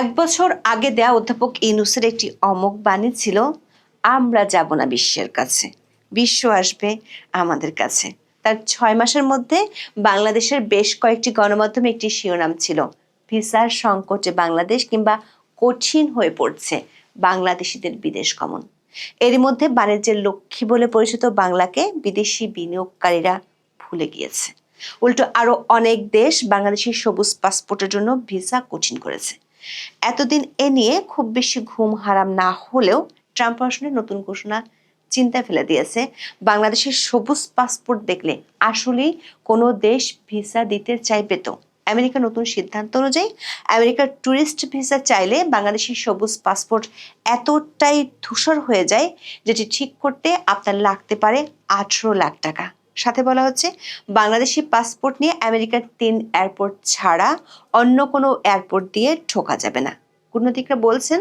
এক বছর আগে দেয়া অধ্যাপক ইনুসের একটি অমোক বাণী ছিল, আমরা যাব না বিশ্বের কাছে, বিশ্ব আসবে আমাদের কাছে। তার ছয় মাসের মধ্যে বাংলাদেশের বেশ কয়েকটি গণমাধ্যমে একটি শিরোনাম ছিল, ভিসার সংকটে বাংলাদেশ কিংবা কঠিন হয়ে পড়ছে বাংলাদেশিদের বিদেশ গমন। এরই মধ্যে বাণিজ্যের লক্ষ্মী বলে পরিচিত বাংলাকে বিদেশি বিনিয়োগকারীরা ভুলে গিয়েছে। উল্টো আরও অনেক দেশ বাংলাদেশের সবুজ পাসপোর্টের জন্য ভিসা কঠিন করেছে। এতদিন এ নিয়ে খুব বেশি ঘুম হারাম না হলেও ট্রাম্প প্রশাসনের নতুন ঘোষণা চিন্তা ফেলে দিয়েছে। বাংলাদেশের সবুজ পাসপোর্ট দেখলে আসলেই কোনো দেশ ভিসা দিতে চাইবে তো। আমেরিকার নতুন সিদ্ধান্ত অনুযায়ী আমেরিকার ট্যুরিস্ট ভিসা চাইলে বাংলাদেশের সবুজ পাসপোর্ট এতটাই ধূসর হয়ে যায় যেটি ঠিক করতে আপনার লাগতে পারে আঠেরো লাখ টাকা। সাথে বলা হচ্ছে, বাংলাদেশি পাসপোর্ট নিয়ে আমেরিকার তিন এয়ারপোর্ট ছাড়া অন্য কোনো এয়ারপোর্ট দিয়ে ঢোকা যাবে না। কূটনীতিকরা বলছেন,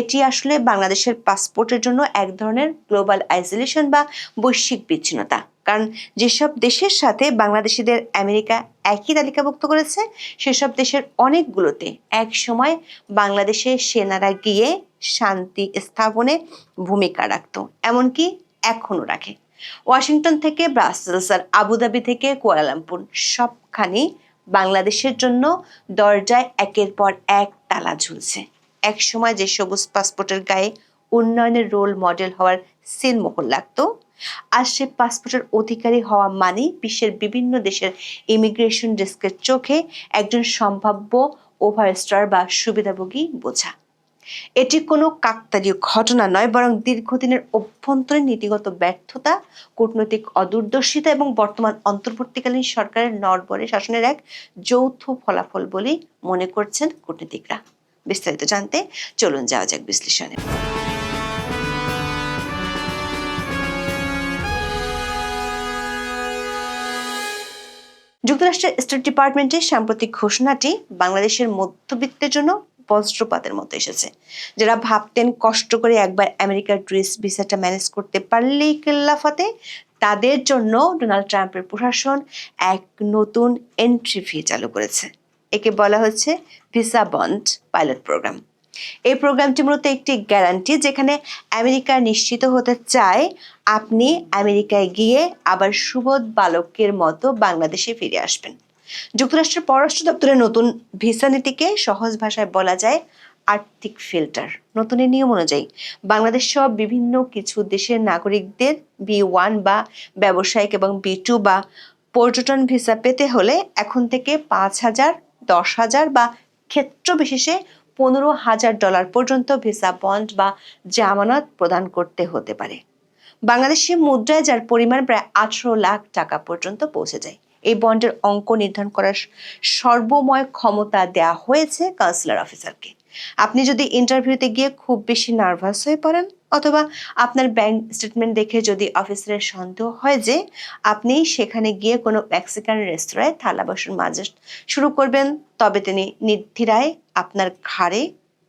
এটি আসলে বাংলাদেশের পাসপোর্টের জন্য এক ধরনের গ্লোবাল আইসোলেশন বা বৈশ্বিক বিচ্ছিন্নতা। কারণ যেসব দেশের সাথে বাংলাদেশিদের আমেরিকা একই তালিকাভুক্ত করেছে, সেসব দেশের অনেকগুলোতে এক সময় বাংলাদেশের সেনারা গিয়ে শান্তি স্থাপনে ভূমিকা রাখত, এমনকি এখনও রাখে। ওয়াশিংটন থেকে ব্রাসেলস আর আবুধাবি থেকে কুয়ালালামপুর, সবখানি বাংলাদেশের জন্য দরজায় একের পর এক তালা ঝুলছে। এক সময় যে সবুজ পাসপোর্টের গায়ে উন্নয়নের রোল মডেল হওয়ার সিল মোহর লাগতো, আর সে পাসপোর্টের অধিকারী হওয়া মানে বিশ্বের বিভিন্ন দেশের ইমিগ্রেশন ডেস্কের চোখে একজন সম্ভাব্য ওভারস্টার বা সুবিধাভোগী বোঝা। এটি কোনো কাকতালীয় ঘটনা নয়, বরং দীর্ঘদিনের অভ্যন্তরীণ নীতিগত ব্যর্থতা, কূটনৈতিক অদূরদর্শিতা এবং বর্তমান অন্তর্বর্তীকালীন সরকারের নরবরে শাসনের এক যৌথ ফলাফল বলেই মনে করছেন কূটনীতিকরা। বিস্তারিত জানতে চলুন যাওয়া যাক বিশ্লেষণে। যুক্তরাষ্ট্রের স্টেট ডিপার্টমেন্টের সাম্প্রতিক ঘোষণাটি বাংলাদেশের মধ্যবিত্তের জন্য বজ্রপাতের মতো এসেছে। যারা ভাবতেন কষ্ট করে একবার আমেরিকার টুরিস্ট ভিসাটা ম্যানেজ করতে পারলেই কেল্লাফাতে, তাদের জন্য ডোনাল্ড ট্রাম্পের প্রশাসন এক নতুন এন্ট্রি ফি চালু করেছে। একে বলা হচ্ছে ভিসা বন্ড পাইলট প্রোগ্রাম। এই প্রোগ্রামটি মূলত একটি গ্যারান্টি যেখানে আমেরিকা নিশ্চিত হতে চায় আপনি আমেরিকায় গিয়ে আবার সুবোধ বালকের মতো বাংলাদেশে ফিরে আসবেন। যুক্তরাষ্ট্রের পররাষ্ট্র দপ্তরের নতুন ভিসা নীতিকে সহজ ভাষায় বলা যায় আর্থিক ফিল্টার। নতুন এই নিয়ম অনুযায়ী, বাংলাদেশ সহ বিভিন্ন কিছু দেশের নাগরিকদের বি ওয়ান বা ব্যবসায়িক এবং বি টু বা পর্যটন ভিসা পেতে হলে এখন থেকে পাঁচ হাজার, দশ হাজার বা ক্ষেত্র বিশেষে পনেরো হাজার ডলার পর্যন্ত ভিসা বন্ড বা জামানত প্রদান করতে হতে পারে। বাংলাদেশি মুদ্রায় যার পরিমাণ প্রায় আঠারো লাখ টাকা পর্যন্ত পৌঁছে যায়। এই বন্ডের অঙ্ক নির্ধারণ করার সর্বময় ক্ষমতা দেয়া হয়েছে কাউন্সিলর অফিসারকে আপনি যদি ইন্টারভিউতে গিয়ে খুব বেশি নার্ভাস হয়ে পড়েন, অথবা আপনার ব্যাংক স্টেটমেন্ট দেখে যদি অফিসারের সন্দেহ হয় যে আপনি সেখানে গিয়ে কোনো মেক্সিকান রেস্তোরাঁয় থালা বাসন মাজা শুরু করবেন, তবে তিনি নির্ধিরায় আপনার ঘাড়ে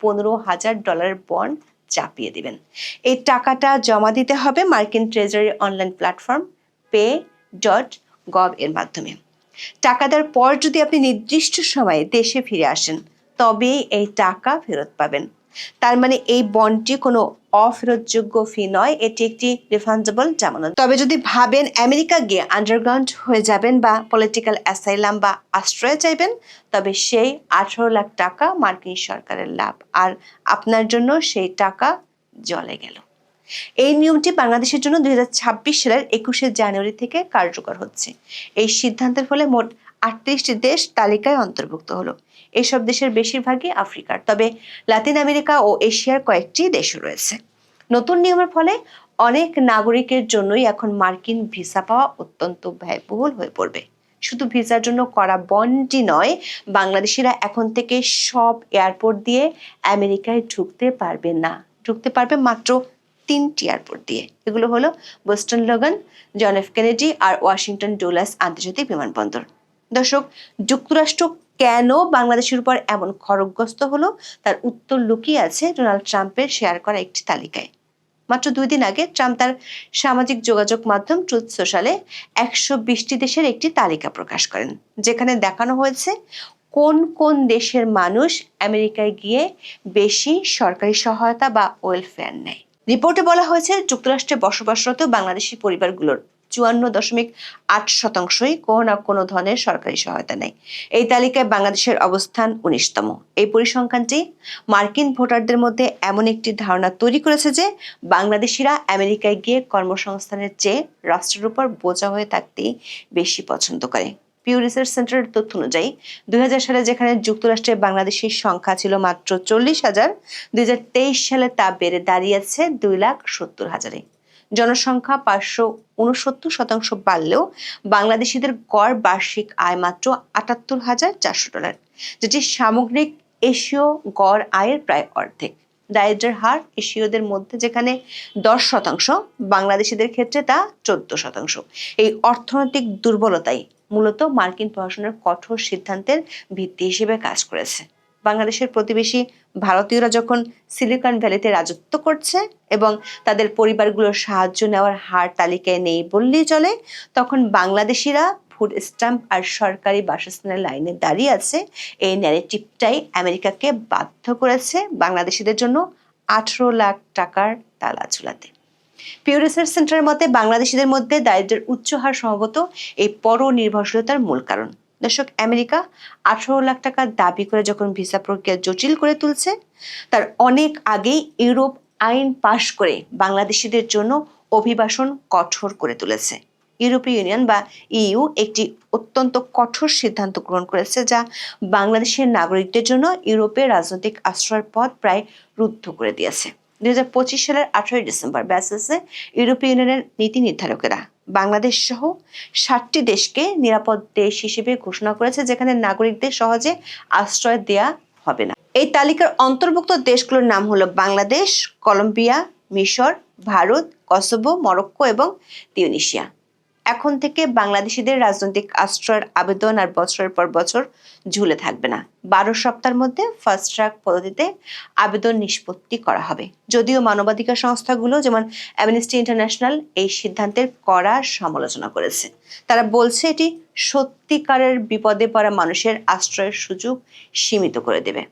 পনেরো হাজার ডলারের বন্ড চাপিয়ে দিবেন। এই টাকাটা জমা দিতে হবে মার্কিন treasury online platform pay dot gov এর মাধ্যমে। টাকা দেওয়ার পর যদি আপনি নির্দিষ্ট সময়ে দেশে ফিরে আসেন তবেই এই টাকা ফেরত পাবেন। তার মানে এই বন্ডটি কোনো অফেরতযোগ্য ফি নয়, এটি একটি রিফান্ডেবল জামানত। তবে যদি ভাবেন আমেরিকা গিয়ে আন্ডারগ্রাউন্ড হয়ে যাবেন বা পলিটিক্যাল অ্যাসাইলাম বা আশ্রয় চাইবেন, তবে সেই আঠারো লাখ টাকা মার্কিন সরকারের লাভ। আর আপনার জন্য সেই টাকা জলে গেল। এই নিয়মটি বাংলাদেশের জন্য দুই হাজার ছাব্বিশ সালের একুশে জানুয়ারি থেকে কার্যকর হচ্ছে। এই সিদ্ধান্তের ফলে মোট আটত্রিশটি দেশ তালিকায় অন্তর্ভুক্ত হলো। এসব দেশের বেশিরভাগই আফ্রিকার, তবে লাতিন আমেরিকা ও এশিয়ার কয়েকটি দেশও রয়েছে। নতুন নিয়মের ফলে অনেক নাগরিকের জন্যই এখন মার্কিন ভিসা পাওয়া অত্যন্ত ব্যয়বহুল হয়ে পড়বে। শুধু ভিসার জন্য করা বন্ডই নয়, বাংলাদেশিরা এখন থেকে সব এয়ারপোর্ট দিয়ে আমেরিকায় ঢুকতে পারবে না। ঢুকতে পারবে মাত্র তিনটি এয়ারপোর্ট দিয়ে। এগুলো হলো Boston Logan John F Kennedy আর ওয়াশিংটন ডুলাস আন্তর্জাতিক বিমানবন্দর। দর্শক, যুক্তরাষ্ট্র কেন বাংলাদেশের উপর এমন খড়গগ্রস্ত হলো? তার উত্তর লুকিয়ে আছে ডোনাল্ড ট্রাম্পের শেয়ার করা একটি তালিকায়। মাত্র দুই দিন আগে ট্রাম্প তার সামাজিক যোগাযোগ মাধ্যম ট্রুথ সোশ্যালে একশো বিশটি দেশের একটি তালিকা প্রকাশ করেন, যেখানে দেখানো হয়েছে কোন কোন দেশের মানুষ আমেরিকায় গিয়ে বেশি সরকারি সহায়তা বা ওয়েলফেয়ার নেয়। রিপোর্টে বলা হয়েছে, যুক্তরাষ্ট্রে বসবাসরত বাংলাদেশি পরিবারগুলোর চুয়ান্ন দশমিক আট শতাংশই কোনো না কোনো ধরনের সরকারি সহায়তা নেয়। এই তালিকায় বাংলাদেশের অবস্থান উনিশতম। এই পরিসংখ্যানটি মার্কিন ভোটারদের মধ্যে এমন একটি ধারণা তৈরি করেছে যে, বাংলাদেশিরা আমেরিকায় গিয়ে কর্মসংস্থানের চেয়ে রাষ্ট্রের উপর বোঝা হয়ে থাকতেই বেশি পছন্দ করে। পিউ রিসার্চ সেন্টারের তথ্য অনুযায়ী, দুই হাজার সালে যেখানে যুক্তরাষ্ট্রে বাংলাদেশের সংখ্যা ছিল মাত্র চল্লিশ হাজার, দুই সালে তা বেড়ে দাঁড়িয়েছে দুই লাখ সত্তর হাজারে। জনসংখ্যা পাঁচশো উনসত্তর শতাংশ বাড়লেও বাংলাদেশিদের গড় বার্ষিক আয় মাত্র আটাত্তর হাজার চারশো ডলার, যেটি সামগ্রিক এশীয় গড় আয়ের প্রায় অর্ধেক। দারিদ্র্যের হার এশীয়দের মধ্যে যেখানে দশ শতাংশ, বাংলাদেশিদের ক্ষেত্রে তা চোদ্দ শতাংশ। এই অর্থনৈতিক দুর্বলতাই মূলত মার্কিন পড়াশোনার কঠোর সিদ্ধান্তের ভিত্তি হিসেবে কাজ করেছে। বাংলাদেশের প্রতিবেশী ভারতীয়রা যখন সিলিকন ভ্যালিতে রাজত্ব করছে এবং তাদের পরিবারগুলোর সাহায্য নেওয়ার হার তালিকায় নেই বললেই চলে, তখন বাংলাদেশিরা ফুড স্ট্যাম্প আর সরকারি বাসস্থানের লাইনে দাঁড়িয়ে আছে। এই ন্যারেটিভটাই আমেরিকাকে বাধ্য করেছে বাংলাদেশিদের জন্য আঠেরো লাখ টাকার তালা ঝুলাতে। পিউ রিসার্চ সেন্টারের মতে, বাংলাদেশিদের মধ্যে দারিদ্র্যের উচ্চ হার সম্ভবত এই পর নির্ভরশীলতার মূল কারণ। দর্শক, আমেরিকা আঠারো লাখ টাকা দাবি করে যখন ভিসা প্রক্রিয়া জটিল করে তুলছে, তার অনেক আগেই ইউরোপ আইন পাশ করে বাংলাদেশিদের জন্য অভিবাসন কঠোর করে তুলেছে। ইউরোপীয় ইউনিয়ন বা ইইউ একটি অত্যন্ত কঠোর সিদ্ধান্ত গ্রহণ করেছে যা বাংলাদেশের নাগরিকদের জন্য ইউরোপের রাজনৈতিক আশ্রয়ের পথ প্রায় রুদ্ধ করে দিয়েছে। পঁচিশ সালের আঠারোই ডিসেম্বর ব্যাসেসে ইউরোপীয় ইউনিয়নের নীতি নির্ধারকেরা বাংলাদেশ সহ ষাটটি দেশকে নিরাপদ দেশ হিসেবে ঘোষণা করেছে, যেখানে নাগরিকদের সহজে আশ্রয় দেয়া হবে না। এই তালিকার অন্তর্ভুক্ত দেশগুলোর নাম হলো বাংলাদেশ, কলম্বিয়া, মিশর, ভারত, কসোভো, মরক্কো এবং তিউনিশিয়া। এখন থেকে বাংলাদেশিদের রাজনৈতিক আশ্রয়ের আবেদন আর বছরের পর বছর ঝুলে থাকবে না। বারো সপ্তাহের মধ্যে ফার্স্ট ট্র্যাক পদ্ধতিতে আবেদন নিষ্পত্তি করা হবে। যদিও মানবাধিকার সংস্থাগুলো যেমন অ্যামনেস্টি ইন্টারন্যাশনাল এই সিদ্ধান্তের কড়া সমালোচনা করেছে। তারা বলছে এটি সত্যিকারের বিপদে পড়া মানুষের আশ্রয়ের সুযোগ সীমিত করে দেবে।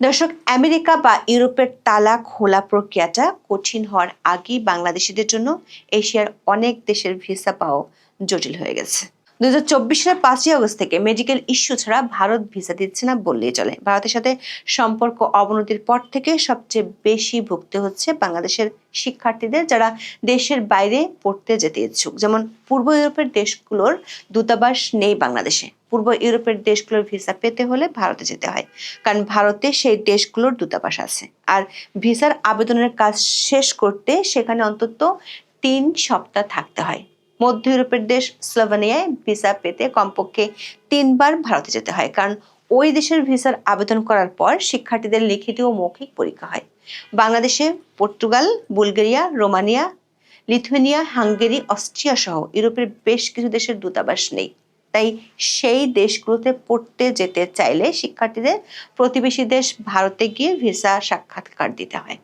দর্শক, আমেরিকা বা ইউরোপের তালা খোলা প্রক্রিয়াটা কঠিন হওয়ার আগেই বাংলাদেশিদের জন্য এশিয়ার অনেক দেশের ভিসা পাওয়া জটিল হয়ে গেছে। দু হাজার চব্বিশ সালের পাঁচই আগস্ট থেকে মেডিকেল ইস্যু ছাড়া ভারত ভিসা দিচ্ছে না বললেই চলে। ভারতের সাথে সম্পর্ক অবনতির পর থেকে সবচেয়ে বেশি ভুগতে হচ্ছে বাংলাদেশের শিক্ষার্থীদের যারা দেশের বাইরে পড়তে যেতে ইচ্ছুক। যেমন পূর্ব ইউরোপের দেশগুলোর দূতাবাস নেই বাংলাদেশে। পূর্ব ইউরোপের দেশগুলোর ভিসা পেতে হলে ভারতে যেতে হয়, কারণ ভারতে সেই দেশগুলোর দূতাবাস আছে। আর ভিসার আবেদনের কাজ শেষ করতে সেখানে অন্তত তিন সপ্তাহ থাকতে হয়। মধ্য ইউরোপের দেশ স্লোভেনিয়ায় ভিসা পেতে কমপক্ষে তিনবার ভারতে যেতে হয়, কারণ ওই দেশের ভিসার আবেদন করার পর শিক্ষার্থীদের লিখিত ও মৌখিক পরীক্ষা হয়। বাংলাদেশে Portugal, Bulgaria, Romania, Lithuania, Hungary, Austria সহ ইউরোপের বেশ কিছু দেশের দূতাবাস নেই। তাই সেই দেশগুলোতে পড়তে যেতে চাইলে শিক্ষার্থীদের প্রতিবেশী দেশ ভারতে গিয়ে ভিসা সাক্ষাৎকার দিতে হয়।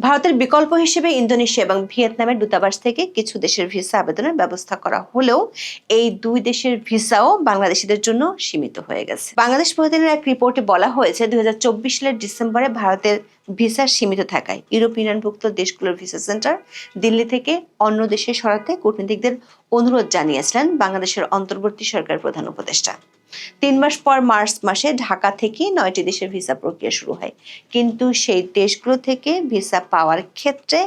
ভারতের বিকল্প হিসেবে ইন্দোনেশিয়া এবং ভিয়েতনামের দূতাবাস থেকে কিছু দেশের ভিসা আবেদনের ব্যবস্থা করা হলেও এই দুই দেশের ভিসাও বাংলাদেশিদের জন্য সীমিত হয়ে গেছে। বাংলাদেশ প্রতিদিনের এক রিপোর্টে বলা হয়েছে, দুই হাজার চব্বিশ সালের ডিসেম্বরে ভারতের ভিসা সীমিত থাকায় ইউরোপ ইউনিয়নভুক্ত দেশগুলোর ভিসা সেন্টার দিল্লি থেকে অন্য দেশে সরাতে কূটনীতিকদের অনুরোধ জানিয়েছিলেন বাংলাদেশের অন্তর্বর্তী সরকার প্রধান উপদেষ্টা। তিন মাস পর মার্চ মাসে ঢাকা থেকে নয়টি দেশের ভিসা প্রক্রিয়া শুরু হয়। কিন্তু সেই দেশগুলো থেকে ভিসা পাওয়ার ক্ষেত্রে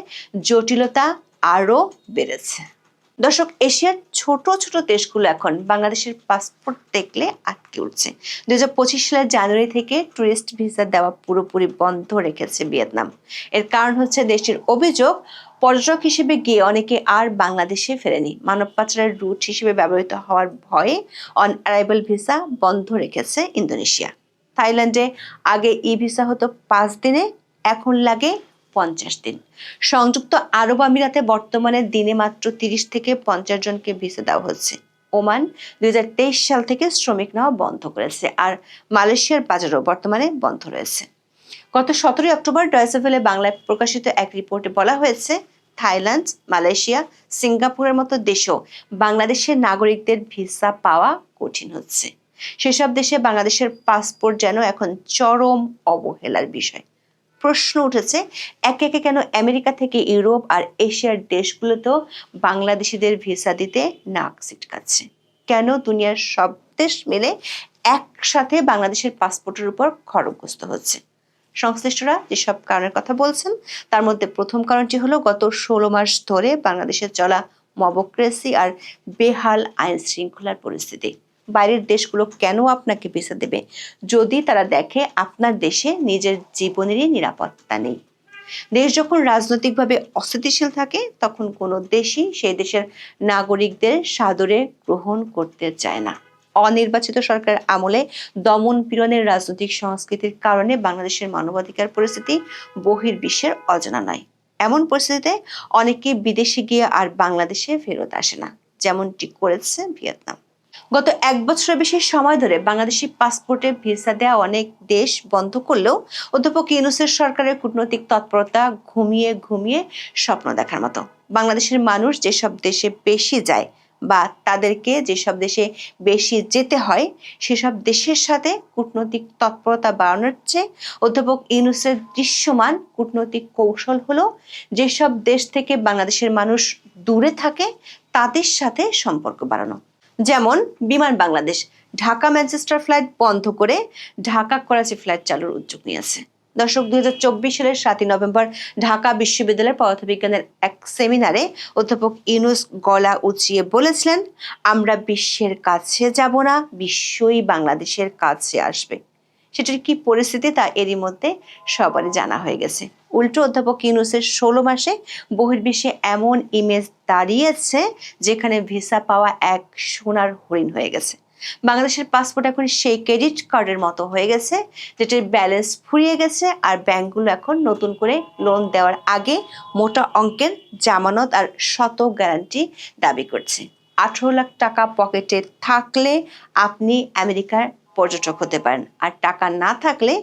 জটিলতা আরও বেড়েছে। দর্শক, এশিয়ার ছোট ছোট দেশগুলো এখন বাংলাদেশের পাসপোর্ট দেখলে আটকে উঠছে। দু হাজার পঁচিশ সালের জানুয়ারি থেকে টুরিস্ট ভিসা দেওয়া পুরোপুরি বন্ধ রেখেছে ভিয়েতনাম। এর কারণ হচ্ছে দেশটির অভিযোগ, পর্যটক হিসেবে গিয়ে অনেকে আর বাংলাদেশে ফেরেনি। মানব পাচারের রুট হিসেবে ব্যবহৃত হওয়ার ভয়ে অন অ্যারাইভাল ভিসা বন্ধ রেখেছে ইন্দোনেশিয়া। থাইল্যান্ডে আগে ই ভিসা হতো পাঁচ দিনে, এখন লাগে পঞ্চাশ দিন। সংযুক্ত আরব আমিরাতে বর্তমানে দিনে মাত্র তিরিশ থেকে পঞ্চাশ জনকে ভিসা দেওয়া হচ্ছে ওমান দুই সাল থেকে শ্রমিক নেওয়া বন্ধ করেছে আর মালয়েশিয়ার বাজারও বর্তমানে বন্ধ রয়েছে। গত সতেরোই অক্টোবর ডয়েসেভেলে বাংলায় প্রকাশিত এক রিপোর্টে বলা হয়েছে, থাইল্যান্ড, মালয়েশিয়া, সিঙ্গাপুরের মতো দেশেও বাংলাদেশের নাগরিকদের ভিসা পাওয়া কঠিন হচ্ছে। সেসব দেশে বাংলাদেশের পাসপোর্ট যেন এখন চরম অবহেলার বিষয়। প্রশ্ন উঠেছে, একে একে কেন আমেরিকা থেকে ইউরোপ আর এশিয়ার দেশগুলোতেও বাংলাদেশিদের ভিসা দিতে নাক ছিটকাচ্ছে? কেন দুনিয়ার সব দেশ মিলে একসাথে বাংলাদেশের পাসপোর্টের উপর খড়গগ্রস্ত হচ্ছে? সংশ্লিষ্টরা যেসব কারণের কথা বলছেন, তার মধ্যে প্রথম কারণটি হলো গত ষোলো মাস ধরে বাংলাদেশে চলা মবক্রেসি আর বেহাল আইন শৃঙ্খলার পরিস্থিতি। বাইরের দেশগুলো কেন আপনাকে ভিসা দেবে? যদি তারা দেখে আপনার দেশে নিজের জীবনেরই নিরাপত্তা নেই। দেশ যখন রাজনৈতিকভাবে অস্থিতিশীল থাকে, তখন কোনো দেশই সেই দেশের নাগরিকদের সাদরে গ্রহণ করতে চায় না। অনির্বাচিত সরকার আমলে দমন পীড়নের রাজনৈতিক সংস্কৃতির কারণে বাংলাদেশের মানবাধিকার পরিস্থিতি বহির্বিশ্বের অজানা নয়। এমন পরিস্থিতিতে অনেকে বিদেশে গিয়ে আর বাংলাদেশে ফেরত আসে না, যেমনটি করেছে ভিয়েতনাম। গত এক বছরের বেশি সময় ধরে বাংলাদেশি পাসপোর্টে ভিসা দেওয়া অনেক দেশ বন্ধ করলেও অধ্যাপক ইউনুসের সরকারের কূটনৈতিক তৎপরতা ঘুমিয়ে ঘুমিয়ে স্বপ্ন দেখার মতো। বাংলাদেশের মানুষ যেসব দেশে বেশি যায় বা তাদেরকে যেসব দেশে বেশি যেতে হয়, সেসব দেশের সাথে কূটনৈতিক তৎপরতা বাড়ানোর চেয়ে অধ্যাপক ইউনুসের দৃশ্যমান কূটনৈতিক কৌশল হলো যেসব দেশ থেকে বাংলাদেশের মানুষ দূরে থাকে, তাদের সাথে সম্পর্ক বাড়ানো। যেমন বিমান বাংলাদেশ, ঢাকা ম্যানচেস্টার ফ্লাইট বন্ধ করে ঢাকা করাচি ফ্লাইট চালুর উদ্যোগ নিয়েছে দর্শক, দুই হাজার চব্বিশ সালের সাতই নভেম্বর ঢাকা বিশ্ববিদ্যালয়ের পদার্থবিজ্ঞানের এক সেমিনারে অধ্যাপক ইউনুস গলা উচিয়ে বলেছিলেন, আমরা বিশ্বের কাছে যাব না, বিশ্বই বাংলাদেশের কাছে আসবে। সেটির কি পরিস্থিতি তা এরই মধ্যে সবারই জানা হয়ে গেছে। উল্টো অধ্যাপক ইউনুসের ষোলো মাসে বহির্বিশ্বে এমন ইমেজ দাঁড়িয়েছে যেখানে ভিসা পাওয়া এক সোনার হরিণ হয়ে গেছে। বাংলাদেশের পাসপোর্ট এখন সেই ক্রেডিট কার্ডের মতো হয়ে গেছে, যেটির ব্যালেন্স ফুরিয়ে গেছে আর ব্যাংকগুলো এখন নতুন করে লোন দেওয়ার আগে মোটা অঙ্কের জামানত আর শত গ্যারান্টি দাবি করছে। আঠারো লাখ টাকা পকেটে থাকলে আপনি আমেরিকার পর্যটক হতে পারেন। আর টাকা না থাকলে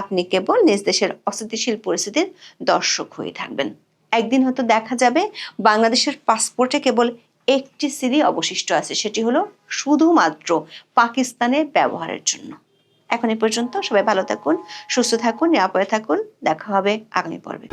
আপনি কেবল নিজ দেশের অস্থিতিশীল পরিস্থিতির দর্শক হয়ে থাকবেন। একদিন হয়তো দেখা যাবে বাংলাদেশের পাসপোর্টে কেবল একটি সিডি অবশিষ্ট আছে, সেটি হলো শুধুমাত্র পাকিস্তানে ব্যবহারের জন্য। এখন এ পর্যন্ত সবাই ভালো থাকুন, সুস্থ থাকুন, নিরাপদে থাকুন। দেখা হবে আগামী পর্বে।